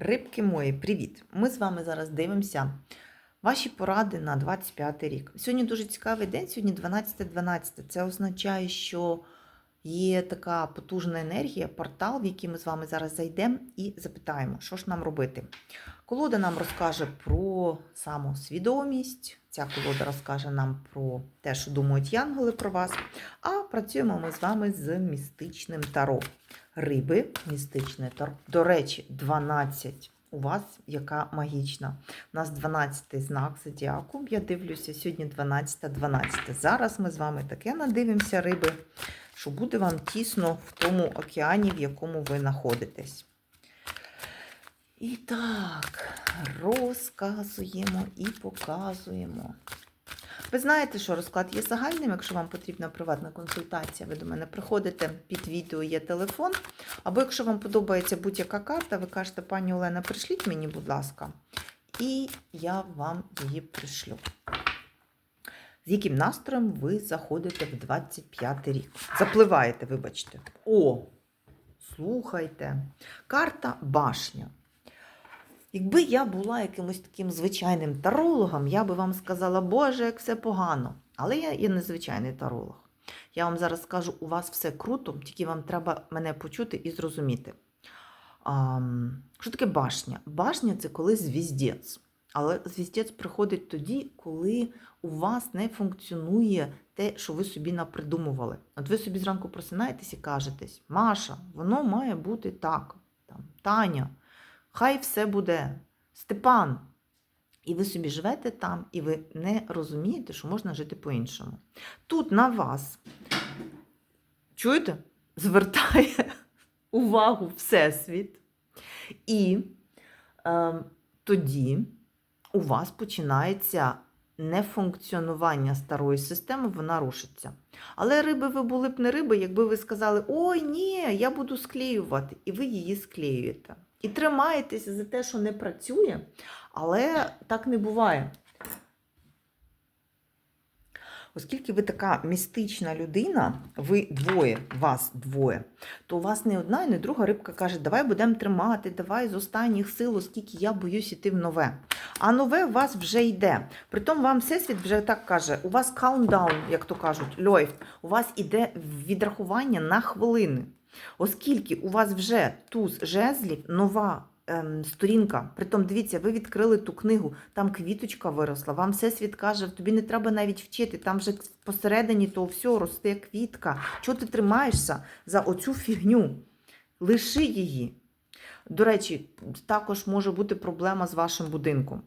Рибки мої, привіт! Ми з вами зараз дивимося ваші поради на 25 рік. Сьогодні дуже цікавий день, сьогодні 12.12. Це означає, що є така потужна енергія, портал, в який ми з вами зараз зайдемо і запитаємо, що ж нам робити. Колода нам розкаже про самосвідомість. Ця колода розкаже нам про те, що думають янголи про вас. А працюємо ми з вами з містичним таро. Риби, містичне таро. До речі, 12 у вас, яка магічна. У нас 12 знак зодіаку. Я дивлюся, сьогодні 12 12 Зараз ми з вами таке надивимося, риби, що буде вам тісно в тому океані, в якому ви знаходитесь. І так, розказуємо і показуємо. Ви знаєте, що розклад є загальним. Якщо вам потрібна приватна консультація, ви до мене приходите під відео, є телефон. Або якщо вам подобається будь-яка карта, ви кажете, пані Олена, пришліть мені, будь ласка, і я вам її пришлю. З яким настроєм ви заходите в 25 рік? Запливаєте, вибачте. О, слухайте. Карта башня. Якби я була якимось таким звичайним тарологом, я би вам сказала, Боже, як все погано. Але я є незвичайний таролог. Я вам зараз скажу, у вас все круто, тільки вам треба мене почути і зрозуміти. А, що таке башня? Башня це коли звіздець. Але звіздець приходить тоді, коли у вас не функціонує те, що ви собі напридумували. От ви собі зранку просинаєтесь і кажетесь, Маша, воно має бути так. Там, Таня, хай все буде. Степан. І ви собі живете там, і ви не розумієте, що можна жити по-іншому. Тут на вас, чуєте, звертає увагу Всесвіт. І е, тоді у вас починається нефункціонування старої системи, вона рушиться. Але риби ви були б не риби, якби ви сказали, ой, ні, я буду склеювати, і ви її склеюєте. І тримаєтеся за те, що не працює, але так не буває. Оскільки ви така містична людина, ви двоє, вас двоє, то у вас не одна і не друга рибка каже, давай будемо тримати, давай з останніх сил, оскільки я боюсь іти в нове. А нове у вас вже йде. Притом вам всесвіт вже так каже, у вас каундаун, як то кажуть, льойф, у вас іде відрахування на хвилини. Оскільки у вас вже туз жезлів, нова ем, сторінка. Притом, дивіться, ви відкрили ту книгу, там квіточка виросла, вам всесвіт каже, тобі не треба навіть вчити, там вже посередині то все росте квітка. Чого ти тримаєшся за оцю фігню? Лиши її. До речі, також може бути проблема з вашим будинком.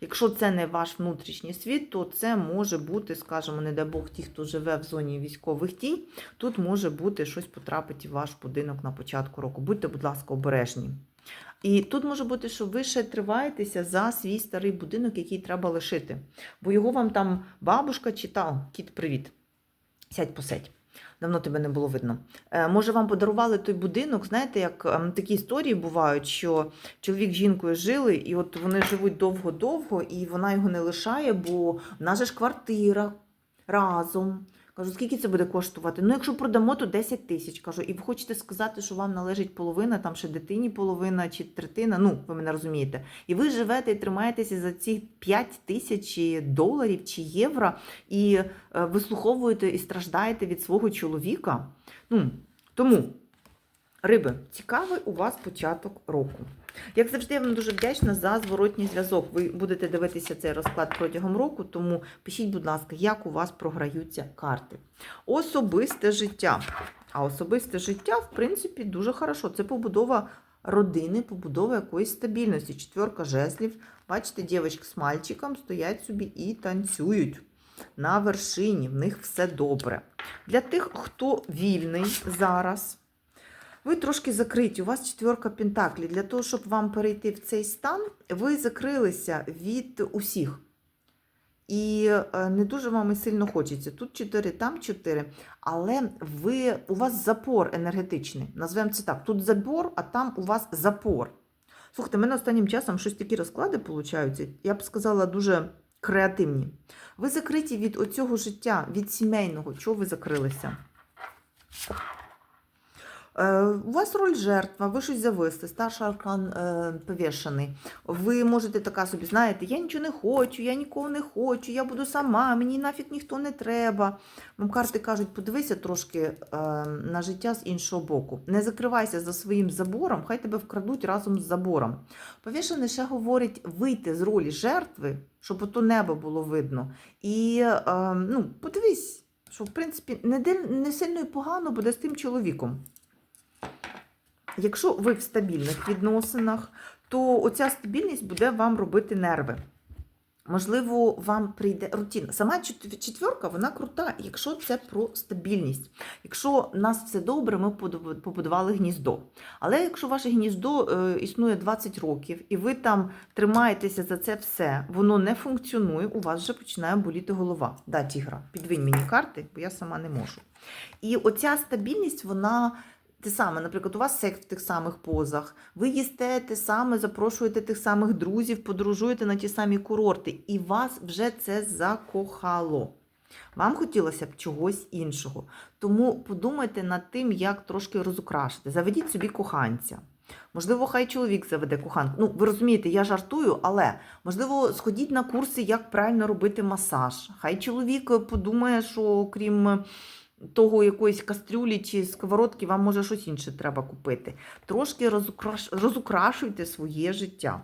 Якщо це не ваш внутрішній світ, то це може бути, скажімо, не дай Бог, ті, хто живе в зоні військових дій, тут може бути щось потрапити в ваш будинок на початку року. Будьте, будь ласка, обережні. І тут може бути, що ви ще триваєтеся за свій старий будинок, який треба лишити. Бо його вам там бабушка читала. Кіт, привіт. Сядь посидь. Давно тебе не було видно. Е, може, вам подарували той будинок, знаєте, як ем, такі історії бувають, що чоловік з жінкою жили, і от вони живуть довго-довго, і вона його не лишає, бо в нас же ж квартира разом. Кажу, скільки це буде коштувати? Ну, якщо продамо, то 10 тисяч. Кажу, і ви хочете сказати, що вам належить половина, там ще дитині половина чи третина. Ну, ви мене розумієте. І ви живете і тримаєтеся за ці 5 тисяч доларів чи євро, і е, вислуховуєте і страждаєте від свого чоловіка. Ну, тому, риби, цікавий у вас початок року. Як завжди, я вам дуже вдячна за зворотній зв'язок. Ви будете дивитися цей розклад протягом року, тому пишіть, будь ласка, як у вас програються карти. Особисте життя. А особисте життя, в принципі, дуже хорошо. Це побудова родини, побудова якоїсь стабільності. Четверка жезлів. Бачите, дівчатки з мальчиком стоять собі і танцюють. На вершині, в них все добре. Для тих, хто вільний зараз. Ви трошки закриті, у вас четверка пентаклів. Для того, щоб вам перейти в цей стан, ви закрилися від усіх. І е, не дуже вам і сильно хочеться. Тут 4, там 4. Але ви, у вас запор енергетичний. Назвемо це так. Тут забор, а там у вас запор. Слухайте, в мене останнім часом щось такі розклади получаються. Я б сказала, дуже креативні. Ви закриті від оцього життя, від сімейного. Чого ви закрилися? Е, У вас роль жертва, ви щось зависли, старший аркан е, повішений. Ви можете така собі, знаєте, я нічого не хочу, я нікого не хочу, я буду сама, мені нафіг ніхто не треба. Вам карти кажуть, подивися трошки е, на життя з іншого боку. Не закривайся за своїм забором, хай тебе вкрадуть разом з забором. Повішений ще говорить вийти з ролі жертви, щоб ото небо було видно. І е, ну, подивись, що в принципі не, не сильно і погано буде з тим чоловіком. Якщо ви в стабільних відносинах, то оця стабільність буде вам робити нерви. Можливо, вам прийде рутина. Сама чет- четвірка, вона крута, якщо це про стабільність. Якщо в нас все добре, ми побудували гніздо. Але якщо ваше гніздо е, існує 20 років, і ви там тримаєтеся за це все, воно не функціонує, у вас вже починає боліти голова. Да, тігра, підвинь мені карти, бо я сама не можу. І оця стабільність, вона те саме, наприклад, у вас секс в тих самих позах, ви їсте те саме, запрошуєте тих самих друзів, подорожуєте на ті самі курорти, і вас вже це закохало. Вам хотілося б чогось іншого. Тому подумайте над тим, як трошки розукрашити. Заведіть собі коханця. Можливо, хай чоловік заведе коханку. Ну, ви розумієте, я жартую, але можливо, сходіть на курси, як правильно робити масаж. Хай чоловік подумає, що крім того якоїсь кастрюлі чи сковородки, вам може щось інше треба купити. Трошки розукраш... розукрашуйте своє життя.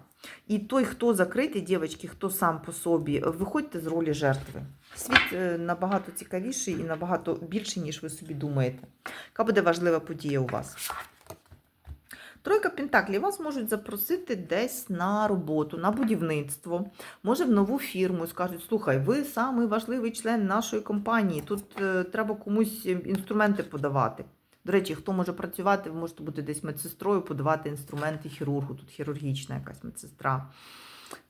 І той, хто закритий, дівчатки, хто сам по собі, виходьте з ролі жертви. Світ е, набагато цікавіший і набагато більший, ніж ви собі думаєте. Яка буде важлива подія у вас? Тройка Пентаклів вас можуть запросити десь на роботу, на будівництво, може в нову фірму. Скажуть, слухай, ви самий важливий член нашої компанії. Тут е, треба комусь інструменти подавати. До речі, хто може працювати, ви можете бути десь медсестрою, подавати інструменти хірургу. Тут хірургічна якась медсестра.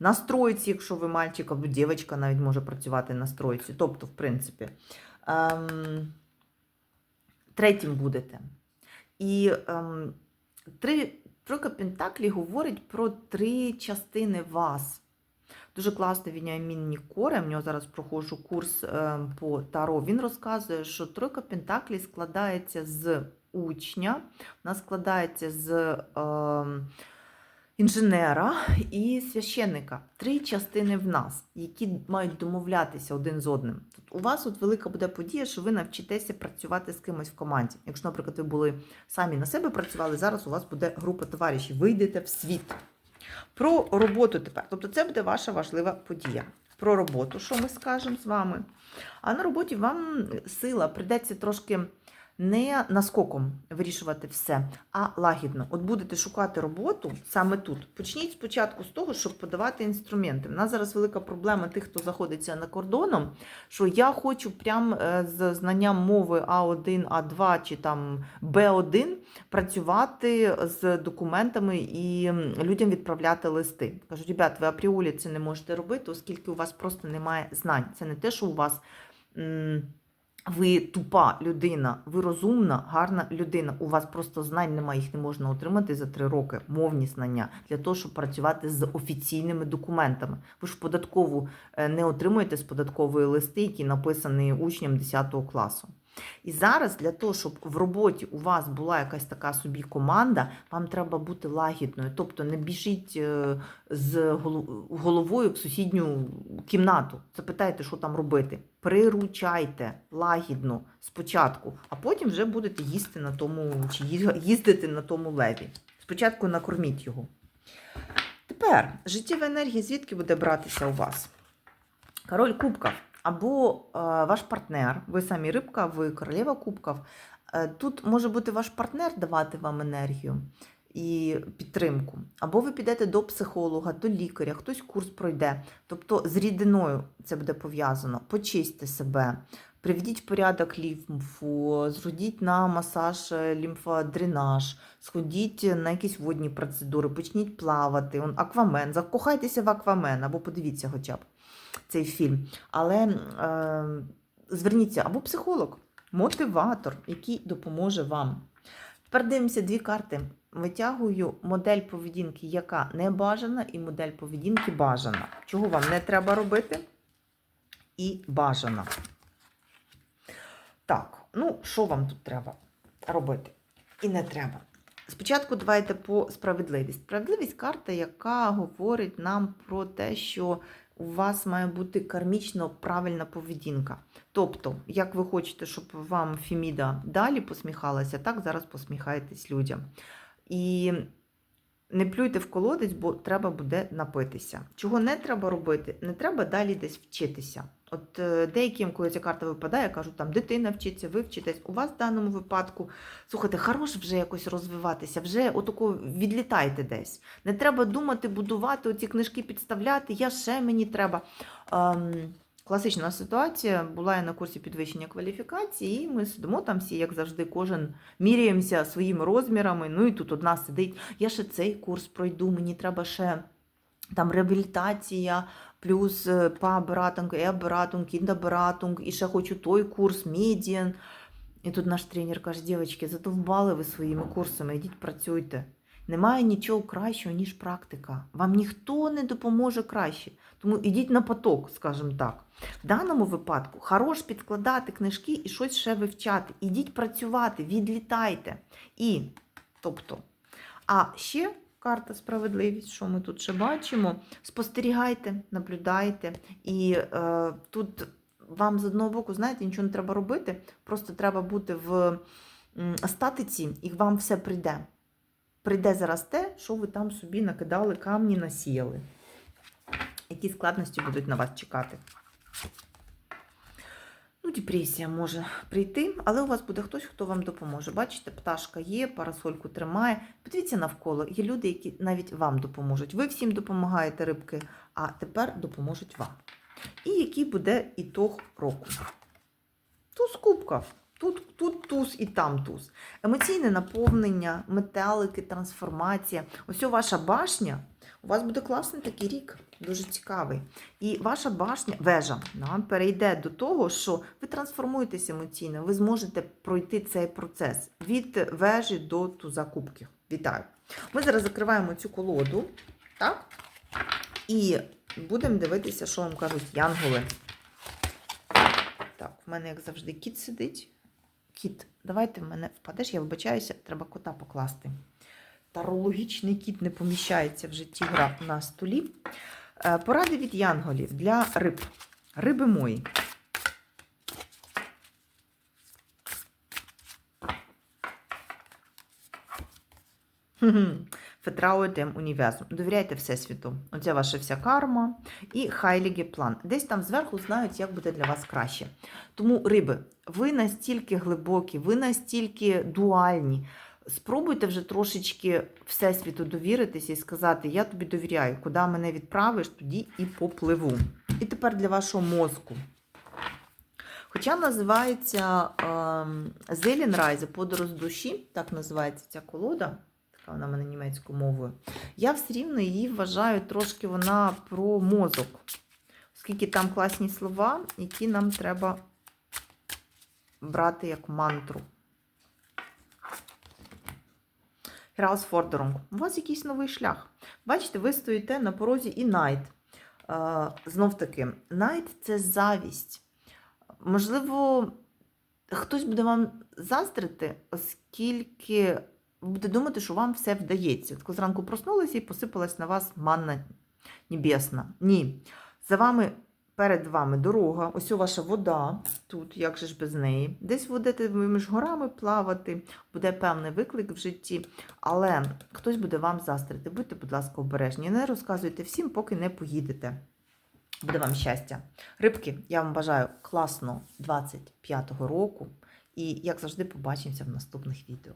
На стройці, якщо ви мальчик або дівчинка, навіть може працювати на стройці. Тобто, в принципі, ем, третім будете. І ем, три, тройка Пентаклі говорить про три частини вас. Дуже класно Вініамін Нікоре, в нього зараз проходжу курс е, по Таро. Він розказує, що тройка Пентаклі складається з учня, вона складається з е, інженера і священника. Три частини в нас, які мають домовлятися один з одним. Тут у вас от велика буде подія, що ви навчитеся працювати з кимось в команді. Якщо, наприклад, ви були самі на себе працювали, зараз у вас буде група товаришів, вийдете в світ. Про роботу тепер. Тобто це буде ваша важлива подія. Про роботу, що ми скажемо з вами. А на роботі вам сила прийдеться трошки не наскоком вирішувати все, а лагідно. От будете шукати роботу саме тут. Почніть спочатку з того, щоб подавати інструменти. У нас зараз велика проблема тих, хто знаходиться на кордоном, що я хочу прям е, з знанням мови А1, А2 чи там Б1 працювати з документами і людям відправляти листи. Кажу, ребят, ви апріорі це не можете робити, оскільки у вас просто немає знань. Це не те, що у вас. Ви тупа людина, ви розумна, гарна людина. У вас просто знань немає, їх не можна отримати за три роки, мовні знання, для того, щоб працювати з офіційними документами. Ви ж податкову е, не отримуєте з податкової листи, які написані учням 10 класу. І зараз для того, щоб в роботі у вас була якась така собі команда, вам треба бути лагідною. Тобто не біжіть е, з головою в сусідню кімнату. Запитайте, що там робити. Приручайте лагідно спочатку, а потім вже будете їсти на тому чи їздити на тому леві. Спочатку накорміть його. Тепер життєва енергія звідки буде братися у вас? Король кубків або е, ваш партнер, ви самі рибка, ви королева кубків. Е, тут може бути ваш партнер давати вам енергію і підтримку. Або ви підете до психолога, до лікаря, хтось курс пройде. Тобто з рідиною це буде пов'язано. Почистьте себе, приведіть в порядок лімфу, зродіть на масаж е, лімфодренаж, сходіть на якісь водні процедури, почніть плавати, он, аквамен, закохайтеся в аквамен, або подивіться хоча б цей фільм. Але е, зверніться або психолог, мотиватор, який допоможе вам. Тепер дивимося дві карти. Витягую модель поведінки, яка не бажана, і модель поведінки бажана. Чого вам не треба робити? І бажана. Так, ну що вам тут треба робити? і не треба. Спочатку давайте по справедливість. Справедливість карта, яка говорить нам про те, що у вас має бути кармічно правильна поведінка. Тобто, як ви хочете, щоб вам Феміда далі посміхалася, так зараз посміхаєтесь людям. І не плюйте в колодець, бо треба буде напитися. Чого не треба робити? Не треба далі десь вчитися. От е, деяким, коли ця карта випадає, кажуть, там дитина вчиться, ви вчитесь. У вас в даному випадку, слухайте, хорош вже якось розвиватися, вже отако відлітайте десь. Не треба думати, будувати оці книжки, підставляти. Я ще мені треба. Ем, класична ситуація була я на курсі підвищення кваліфікації, і ми сидимо там всі, як завжди, кожен міряємося своїми розмірами. Ну і тут одна сидить. Я ще цей курс пройду, мені треба ще там реабілітація, плюс е, Па-Бератунг, Е-Бератунг, Кінда-Бератунг, і ще хочу той курс, медіан. І тут наш тренер каже, дівчатки, задовбали ви своїми курсами, йдіть працюйте. Немає нічого кращого, ніж практика. Вам ніхто не допоможе краще. Тому ідіть на поток, скажімо так. В даному випадку хорош підкладати книжки і щось ще вивчати. Ідіть працювати, відлітайте. І, тобто, а ще карта справедливість, що ми тут ще бачимо. Спостерігайте, наблюдайте. І е, тут вам з одного боку, знаєте, нічого не треба робити, просто треба бути в статиці, і вам все прийде. Прийде зараз те, що ви там собі накидали камні, насіяли. Які складності будуть на вас чекати. Ну, депресія може прийти, але у вас буде хтось, хто вам допоможе. Бачите, пташка є, парасольку тримає. Подивіться навколо. Є люди, які навіть вам допоможуть. Ви всім допомагаєте рибки, а тепер допоможуть вам. І який буде ітог року? Туз кубка. Тут, тут туз і там туз. Емоційне наповнення, металики, трансформація. Ось ваша башня. У вас буде класний такий рік, дуже цікавий. І ваша башня, вежа, да, перейде до того, що ви трансформуєтесь емоційно, ви зможете пройти цей процес від вежі до туза кубків. Вітаю! Ми зараз закриваємо цю колоду, так? І будемо дивитися, що вам кажуть янголи. Так, в мене, як завжди, кіт сидить. Кіт, давайте в мене впадеш, я вибачаюся, треба кота покласти. Тарологічний кіт не поміщається в житті гра на столі. Е, Поради від янголів для риб. Риби мої. Vertraue універсум. Довіряйте Всесвіту. Оце ваша вся карма і хайлігі план. Десь там зверху знають, як буде для вас краще. Тому, риби, ви настільки глибокі, ви настільки дуальні. Спробуйте вже трошечки Всесвіту довіритися і сказати: Я тобі довіряю, куди мене відправиш, тоді і попливу. І тепер для вашого мозку. Хоча називається Зелінрайзе, подорож душі, так називається ця колода, така вона в мене німецькою мовою. Я все рівно її вважаю трошки вона про мозок, оскільки там класні слова, які нам треба брати як мантру. Herausforderung. У вас якийсь новий шлях. Бачите, ви стоїте на порозі і найт. Знов таки, найт це завість. Можливо, хтось буде вам заздрити, оскільки ви будете думати, що вам все вдається. Тако зранку проснулися і посипалась на вас манна небесна. Ні. За вами, перед вами дорога, ось у ваша вода, тут, як же ж без неї. Десь будете між горами плавати, буде певний виклик в житті, але хтось буде вам заздрити. Будьте, будь ласка, обережні. Не розказуйте всім, поки не поїдете. Буде вам щастя. Рибки, я вам бажаю класного 25-го року. І, як завжди, побачимося в наступних відео.